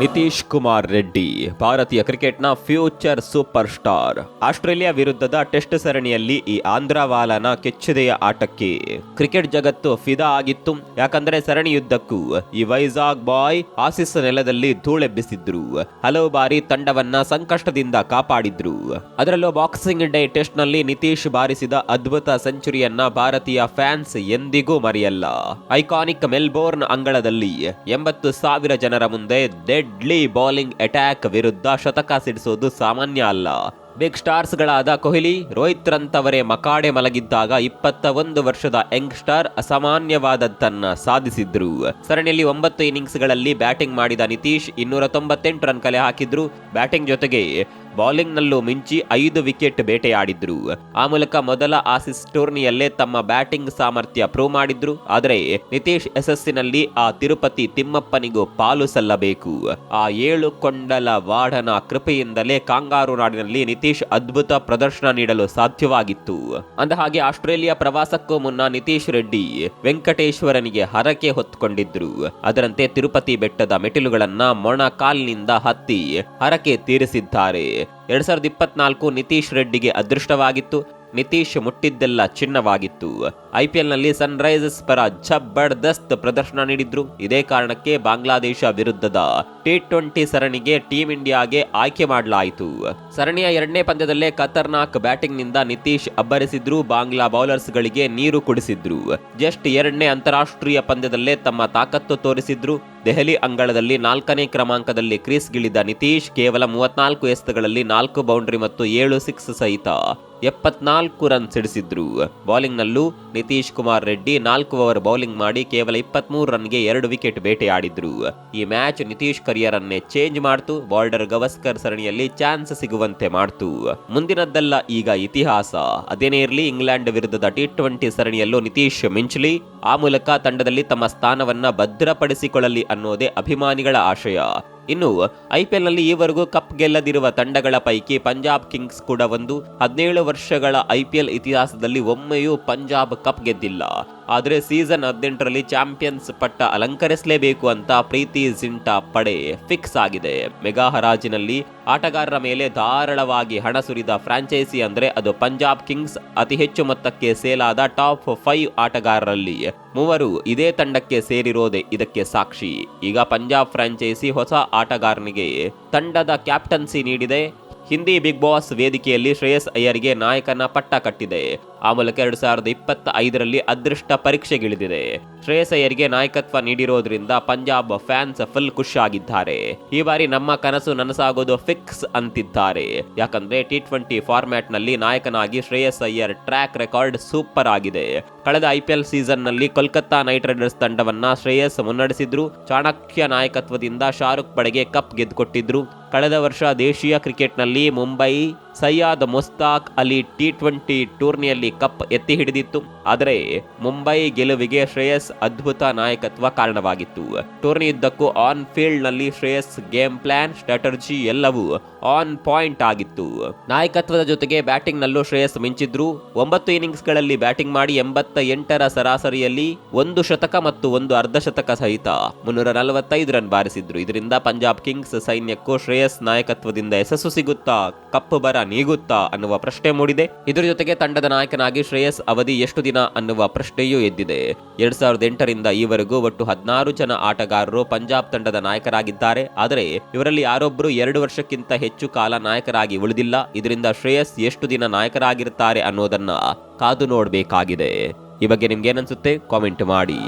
ನಿತೀಶ್ ಕುಮಾರ್ ರೆಡ್ಡಿ, ಭಾರತೀಯ ಕ್ರಿಕೆಟ್ನ future super star Australia ವಿರುದ್ಧದ ಟೆಸ್ಟ್ ಸರಣಿಯಲ್ಲಿ ಈ ಆಂಧ್ರವಾಲನ ಕೆಚ್ಚದೆಯ ಆಟಕ್ಕೆ ಕ್ರಿಕೆಟ್ ಜಗತ್ತು ಫಿದಾ ಆಗಿತ್ತು. ಯಾಕಂದ್ರೆ ಸರಣಿಯುದ್ದಕ್ಕೂ ಈ ವೈಜಾಗ್ ಬಾಯ್ ಆಸಿಸ್ ನೆಲದಲ್ಲಿ ಧೂಳೆಬ್ಬಿಸಿದ್ರು. ಹಲವು ಬಾರಿ ತಂಡವನ್ನ ಸಂಕಷ್ಟದಿಂದ ಕಾಪಾಡಿದ್ರು. ಅದರಲ್ಲೂ ಬಾಕ್ಸಿಂಗ್ ಡೇ ಟೆಸ್ಟ್ನಲ್ಲಿ ನಿತೀಶ್ ಬಾರಿಸಿದ ಅದ್ಭುತ ಸೆಂಚುರಿಯನ್ನ ಭಾರತೀಯ ಫ್ಯಾನ್ಸ್ ಎಂದಿಗೂ ಮರೆಯಲ್ಲ. ಐಕಾನಿಕ್ ಮೆಲ್ಬೋರ್ನ್ ಅಂಗಳದಲ್ಲಿ ಎಂಬತ್ತು ಸಾವಿರ ಜನರ ಮುಂದೆ ಡೆಡ್ಲಿ ಬೌಲಿಂಗ್ ಅಟ್ಯಾಕ್ ವಿರುದ್ಧ ಶತಕ ಸಿಡಿಸೋದು ಸಾಮಾನ್ಯ ಅಲ್ಲ. ಬಿಗ್ ಸ್ಟಾರ್ಸ್ಗಳಾದ ಕೊಹ್ಲಿ, ರೋಹಿತ್ ರಂತವರೇ ಮಕಾಡೆ ಮಲಗಿದ್ದಾಗ ಇಪ್ಪತ್ತ ಒಂದು ವರ್ಷದ ಯಂಗ್ ಸ್ಟಾರ್ ಅಸಾಮಾನ್ಯವಾದದ್ದನ್ನ ಸಾಧಿಸಿದ್ರು. ಸರಣಿಯಲ್ಲಿ ಒಂಬತ್ತು ಇನ್ನಿಂಗ್ಸ್ಗಳಲ್ಲಿ ಬ್ಯಾಟಿಂಗ್ ಮಾಡಿದ ನಿತೀಶ್ ಇನ್ನೂರ ತೊಂಬತ್ತೆಂಟು ರನ್ ಕಲೆ ಹಾಕಿದ್ರು. ಬ್ಯಾಟಿಂಗ್ ಜೊತೆಗೆ ಬೌಲಿಂಗ್ನಲ್ಲೂ ಮಿಂಚಿ ಐದು ವಿಕೆಟ್ ಬೇಟೆಯಾಡಿದ್ರು. ಆ ಮೂಲಕ ಮೊದಲ ಆಸಿಸ್ ಟೂರ್ನಿಯಲ್ಲೇ ತಮ್ಮ ಬ್ಯಾಟಿಂಗ್ ಸಾಮರ್ಥ್ಯ ಪ್ರೂವ್ ಮಾಡಿದ್ರು. ಆದರೆ ನಿತೀಶ್ ಯಶಸ್ಸಿನಲ್ಲಿ ಆ ತಿರುಪತಿ ತಿಮ್ಮಪ್ಪನಿಗೂ ಪಾಲು ಸಲ್ಲಬೇಕು. ಆ ಏಳು ಕೊಂಡಲ ವಾಡನ ಕೃಪೆಯಿಂದಲೇ ಕಾಂಗಾರು ನಾಡಿನಲ್ಲಿ ನಿತೀಶ್ ಅದ್ಭುತ ಪ್ರದರ್ಶನ ನೀಡಲು ಸಾಧ್ಯವಾಗಿತ್ತು. ಅಂದ ಹಾಗೆ ಆಸ್ಟ್ರೇಲಿಯಾ ಪ್ರವಾಸಕ್ಕೂ ಮುನ್ನ ನಿತೀಶ್ ರೆಡ್ಡಿ ವೆಂಕಟೇಶ್ವರನಿಗೆ ಹರಕೆ ಹೊತ್ತುಕೊಂಡಿದ್ರು ಅದರಂತೆ ತಿರುಪತಿ ಬೆಟ್ಟದ ಮೆಟ್ಟಿಲುಗಳನ್ನ ಮೊಣ ಕಾಲಿನಿಂದ ಹತ್ತಿ ಹರಕೆ ತೀರಿಸಿದ್ದಾರೆ. ಎರಡ್ ಸಾವಿರದ ಇಪ್ಪತ್ನಾಲ್ಕು ನಿತೀಶ್ ರೆಡ್ಡಿಗೆ ಅದೃಷ್ಟವಾಗಿತ್ತು. ನಿತೀಶ್ ಮುಟ್ಟಿದ್ದೆಲ್ಲ ಚಿನ್ನವಾಗಿತ್ತು. ಐಪಿಎಲ್ನಲ್ಲಿ ಸನ್ ರೈಸರ್ಸ್ ಪರ ಜಬರ್ದಸ್ತ್ ಪ್ರದರ್ಶನ ನೀಡಿದ್ರು. ಇದೇ ಕಾರಣಕ್ಕೆ ಬಾಂಗ್ಲಾದೇಶ ವಿರುದ್ಧದ ಟಿ ಟ್ವೆಂಟಿ ಸರಣಿಗೆ ಟೀಂ ಇಂಡಿಯಾಗೆ ಆಯ್ಕೆ ಮಾಡಲಾಯಿತು. ಸರಣಿಯ ಎರಡನೇ ಪಂದ್ಯದಲ್ಲೇ ಖತರ್ನಾಕ್ ಬ್ಯಾಟಿಂಗ್ನಿಂದ ನಿತೀಶ್ ಅಬ್ಬರಿಸಿದ್ರು. ಬಾಂಗ್ಲಾ ಬೌಲರ್ಸ್ ಗಳಿಗೆ ನೀರು ಕುಡಿಸಿದ್ರು. ಜಸ್ಟ್ ಎರಡನೇ ಅಂತಾರಾಷ್ಟ್ರೀಯ ಪಂದ್ಯದಲ್ಲೇ ತಮ್ಮ ತಾಕತ್ತು ತೋರಿಸಿದ್ರು. ದೆಹಲಿ ಅಂಗಳದಲ್ಲಿ ನಾಲ್ಕನೇ ಕ್ರಮಾಂಕದಲ್ಲಿ ಕ್ರೀಸ್ಗಿಳಿದ ನಿತೀಶ್ ಕೇವಲ ಮೂವತ್ನಾಲ್ಕು ಎಸೆತಗಳಲ್ಲಿ ನಾಲ್ಕು ಬೌಂಡ್ರಿ ಮತ್ತು ಏಳು ಸಿಕ್ಸ್ ಸಹಿತ ಎಪ್ಪತ್ನಾಲ್ಕು ರನ್ ಸಿಡಿಸಿದ್ರು. ಬೌಲಿಂಗ್ನಲ್ಲೂ ನಿತೀಶ್ ಕುಮಾರ್ ರೆಡ್ಡಿ ನಾಲ್ಕು ಓವರ್ ಬೌಲಿಂಗ್ ಮಾಡಿ ಕೇವಲ ಇಪ್ಪತ್ಮೂರು ರನ್ಗೆ ಎರಡು ವಿಕೆಟ್ ಬೇಟೆಯಾಡಿದ್ರು. ಈ ಮ್ಯಾಚ್ ನಿತೀಶ್ ಕರಿಯರ್ ಅನ್ನೇ ಚೇಂಜ್ ಮಾಡ್ತು ಬಾರ್ಡರ್ ಗವಸ್ಕರ್ ಸರಣಿಯಲ್ಲಿ ಚಾನ್ಸ್ ಸಿಗುವಂತೆ ಮಾಡ್ತು. ಮುಂದಿನದ್ದೆಲ್ಲ ಈಗ ಇತಿಹಾಸ. ಅದೇನೇ ಇರಲಿ, ಇಂಗ್ಲೆಂಡ್ ವಿರುದ್ಧದ ಟಿ ಟ್ವೆಂಟಿ ಸರಣಿಯಲ್ಲೂ ನಿತೀಶ್ ಮಿಂಚ್ಲಿ, ಆ ಮೂಲಕ ತಂಡದಲ್ಲಿ ತಮ್ಮ ಸ್ಥಾನವನ್ನ ಭದ್ರಪಡಿಸಿಕೊಳ್ಳಲಿ ಅನ್ನೋದೇ ಅಭಿಮಾನಿಗಳ ಆಶಯ. ಇನ್ನು ಐಪಿಎಲ್ನಲ್ಲಿ ಈವರೆಗೂ ಕಪ್ ಗೆಲ್ಲದಿರುವ ತಂಡಗಳ ಪೈಕಿ ಪಂಜಾಬ್ ಕಿಂಗ್ಸ್ ಕೂಡ ಒಂದು ಹದಿನೇಳು ವರ್ಷಗಳ ಐಪಿಎಲ್ ಇತಿಹಾಸದಲ್ಲಿ ಒಮ್ಮೆಯೂ ಪಂಜಾಬ್ ಕಪ್ ಗೆದ್ದಿಲ್ಲ. ಆದರೆ ಸೀಸನ್ ಹದಿನೆಂಟರಲ್ಲಿ ಚಾಂಪಿಯನ್ಸ್ ಪಟ್ಟ ಅಲಂಕರಿಸಲೇಬೇಕು ಅಂತ ಪ್ರೀತಿ ಜಿಂಟಾ ಪಡೆ ಫಿಕ್ಸ್ ಆಗಿದೆ. ಮೆಗಾ ಹರಾಜಿನಲ್ಲಿ ಆಟಗಾರರ ಮೇಲೆ ಧಾರಾಳವಾಗಿ ಹಣ ಸುರಿದ ಫ್ರಾಂಚೈಸಿ ಅಂದರೆ ಅದು ಪಂಜಾಬ್ ಕಿಂಗ್ಸ್ ಅತಿ ಹೆಚ್ಚು ಮೊತ್ತಕ್ಕೆ ಸೇಲಾದ ಟಾಪ್ ಫೈವ್ ಆಟಗಾರರಲ್ಲಿ. ಮೂವರು ಇದೇ ತಂಡಕ್ಕೆ ಸೇರಿರೋದೇ ಇದಕ್ಕೆ ಸಾಕ್ಷಿ. ಈಗ ಪಂಜಾಬ್ ಫ್ರಾಂಚೈಸಿ ಹೊಸ ಆಟಗಾರನಿಗೆ ತಂಡದ ಕ್ಯಾಪ್ಟನ್ಸಿ ನೀಡಿದೆ. ಹಿಂದಿ ಬಿಗ್ ಬಾಸ್ ವೇದಿಕೆಯಲ್ಲಿ ಶ್ರೇಯಸ್ ಅಯ್ಯರ್ಗೆ ನಾಯಕನ ಪಟ್ಟ ಕಟ್ಟಿದೆ. ಆ ಮೂಲಕ ಎರಡು ಸಾವಿರದ ಇಪ್ಪತ್ತ ಐದರಲ್ಲಿ ಅದೃಷ್ಟ ಪರೀಕ್ಷೆಗಿಳಿದಿದೆ. ಶ್ರೇಯಸ್ ಅಯ್ಯರ್ಗೆ ನಾಯಕತ್ವ ನೀಡಿರೋದ್ರಿಂದ ಪಂಜಾಬ್ ಫ್ಯಾನ್ಸ್ ಫುಲ್ ಖುಷಿಯಾಗಿದ್ದಾರೆ ಈ ಬಾರಿ ನಮ್ಮ ಕನಸು ನನಸಾಗೋದು ಫಿಕ್ಸ್ ಅಂತಿದ್ದಾರೆ. ಯಾಕಂದ್ರೆ ಟಿ ಟ್ವೆಂಟಿ ಫಾರ್ಮ್ಯಾಟ್ನಲ್ಲಿ ನಾಯಕನಾಗಿ Shreyas Iyer track record super ಆಗಿದೆ. ಕಳೆದ ಐಪಿಎಲ್ ಸೀಸನ್ನಲ್ಲಿ ಕೋಲ್ಕತ್ತಾ ನೈಟ್ ರೈಡರ್ಸ್ ತಂಡವನ್ನ ಶ್ರೇಯಸ್ ಮುನ್ನಡೆಸಿದ್ರು. ಚಾಣಕ್ಯ ನಾಯಕತ್ವದಿಂದ ಶಾರುಖ್ ಪಡೆಗೆ ಕಪ್ ಗೆದ್ದುಕೊಟ್ಟಿದ್ರು. ಕಳೆದ ವರ್ಷ ದೇಶೀಯ ಕ್ರಿಕೆಟ್ನಲ್ಲಿ ಮುಂಬೈ ಸಯ್ಯಾದ್ ಮುಸ್ತಾಕ್ ಅಲಿ ಟಿ ಟ್ವೆಂಟಿ ಟೂರ್ನಿಯಲ್ಲಿ ಕಪ್ ಎತ್ತಿ ಹಿಡಿದಿತ್ತು. ಆದರೆ ಮುಂಬೈ ಗೆಲುವಿಗೆ ಶ್ರೇಯಸ್ ಅದ್ಭುತ ನಾಯಕತ್ವ ಕಾರಣವಾಗಿತ್ತು. ಟೂರ್ನಿಯುದ್ದಕ್ಕೂ ಆನ್ ಫೀಲ್ಡ್ನಲ್ಲಿ ಶ್ರೇಯಸ್ ಗೇಮ್ ಪ್ಲಾನ್ ಸ್ಟ್ರಾಟರ್ಜಿ ಎಲ್ಲವೂ ಆನ್ ಪಾಯಿಂಟ್ ಆಗಿತ್ತು. ನಾಯಕತ್ವದ ಜೊತೆಗೆ ಬ್ಯಾಟಿಂಗ್ ನಲ್ಲೂ ಶ್ರೇಯಸ್ ಮಿಂಚಿದ್ರು. ಒಂಬತ್ತು ಇನ್ನಿಂಗ್ಸ್ಗಳಲ್ಲಿ ಬ್ಯಾಟಿಂಗ್ ಮಾಡಿ ಎಂಬತ್ತ ಎಂಟರ ಸರಾಸರಿಯಲ್ಲಿ ಒಂದು ಶತಕ ಮತ್ತು ಒಂದು ಅರ್ಧ ಶತಕ ಸಹಿತ ಮುನ್ನೂರ ನಲವತ್ತೈದು ರನ್ ಬಾರಿಸಿದ್ರು. ಇದರಿಂದ ಪಂಜಾಬ್ ಕಿಂಗ್ಸ್ ಸೈನ್ಯಕ್ಕೂ ಶ್ರೇಯಸ್ ನಾಯಕತ್ವದಿಂದ ಯಶಸ್ಸು ಸಿಗುತ್ತಾ ಕಪ್ಪು ಬರ ನೀಗುತ್ತಾ ಅನ್ನುವ ಪ್ರಶ್ನೆ ಮೂಡಿದೆ. ಇದರ ಜೊತೆಗೆ ತಂಡದ ನಾಯಕನಾಗಿ ಶ್ರೇಯಸ್ ಅವಧಿ ಎಷ್ಟು ದಿನ ಅನ್ನುವ ಪ್ರಶ್ನೆಯೂ ಎದ್ದಿದೆ. ಎರಡ್ ಸಾವಿರದ ಎಂಟರಿಂದ ಈವರೆಗೂ ಒಟ್ಟು ಹದಿನಾರು ಜನ ಆಟಗಾರರು ಪಂಜಾಬ್ ತಂಡದ ನಾಯಕರಾಗಿದ್ದಾರೆ. ಆದರೆ ಇವರಲ್ಲಿ ಯಾರೊಬ್ಬರು ಎರಡು ವರ್ಷಕ್ಕಿಂತ ಹೆಚ್ಚು ಕಾಲ ನಾಯಕರಾಗಿ ಉಳಿದಿಲ್ಲ. ಇದರಿಂದ ಶ್ರೇಯಸ್ ಎಷ್ಟು ದಿನ ನಾಯಕರಾಗಿರುತ್ತಾರೆ ಅನ್ನೋದನ್ನ ಕಾದು ನೋಡಬೇಕಾಗಿದೆ. ಈ ಬಗ್ಗೆ ನಿಮ್ಗೆ ಏನನ್ಸುತ್ತೆ ಕಾಮೆಂಟ್ ಮಾಡಿ.